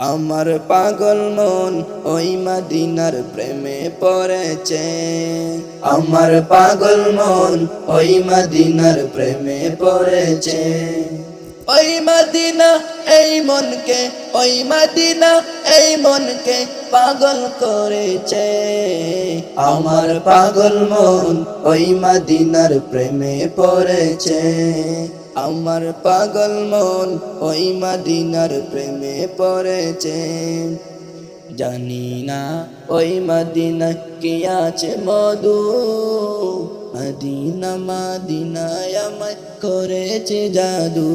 আমার পাগল মন ওই মাদিনার প্রেমে পড়েছে। আমার পাগল মন ওই মাদিনার প্রেমে পড়েছে। ওই মাদিনা, এই মনকে, ওই মাদিনা, এই মনকে পাগল করেছে। আমার পাগল মন ওই মাদিনার প্রেমে পড়েছে। আমার পাগল মন ওই মাদিনার প্রেমে পড়েছে। জানি না ওই মাদিনা কি আছে মধু। মাদিনা, মাদিনায় আমায় করেছে জাদু।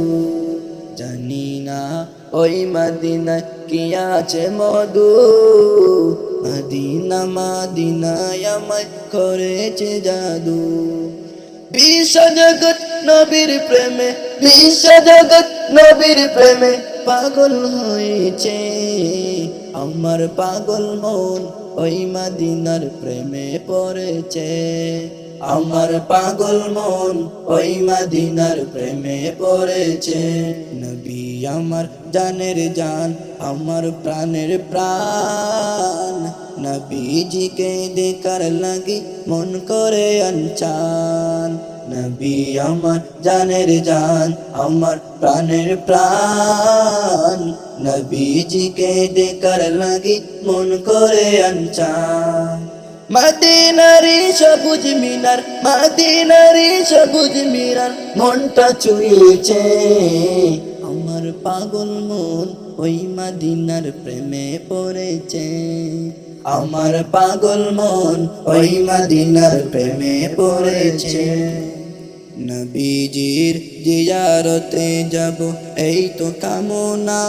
জানি না ওই মাদিনা কি আছে মধু। মাদিনা, মাদিনায় আমায় করেছে জাদু। বিশ্ব জগৎ নবীর প্রেমে বিশ্ব জগৎ নবীর প্রেমে পাগল হয়েছে। আমার পাগল মন ওই মাদিনার প্রেমে পড়েছে। আমার পাগল মন ওই মাদিনার প্রেমে পড়েছে। নবী আমার জানের জান, আমার প্রাণের প্রাণ। নবীজিকে দেখার লাগি মন করে আনচান। নবী আমার জানের জান, আমার প্রাণের প্রাণ। নবীজিকে দেখার লাগি মন করে আনচান। মাদিনারি সবুজ মিনার, মাদিনারি সবুজ মিনার, মনটা চুইছে আমার পাগল মন ওই মাদিনার প্রেমে পড়েছে। আমার পাগল মন ওই মাদিনার প্রেমে পড়েছে। নবীজির জিয়ারতে যাব, এই তো কামনা।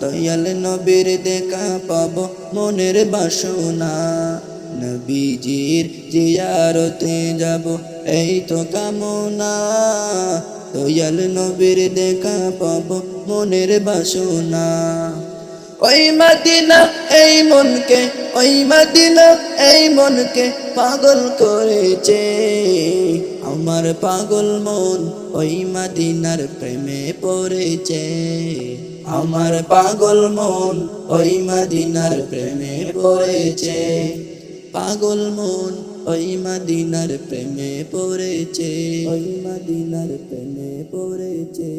দয়াল নবীর দেখা পাব মনের বাসনা। নবীজির জিয়ারতে যাব, এই তো কামনা। দয়াল নবীর দেখা পাব মনের বাসনা। ওই মাদিনা, এই মনকে, ওই মাদিনা, এই মনকে পাগল করেছে। আমার পাগল মন ওই মাদিনার প্রেমে পড়েছে। আমার পাগল মন ওই মাদিনার প্রেমে পড়েছে। পাগল মন ওই মাদিনার প্রেমে পড়েছে। ওই মাদিনার প্রেমে পড়েছে।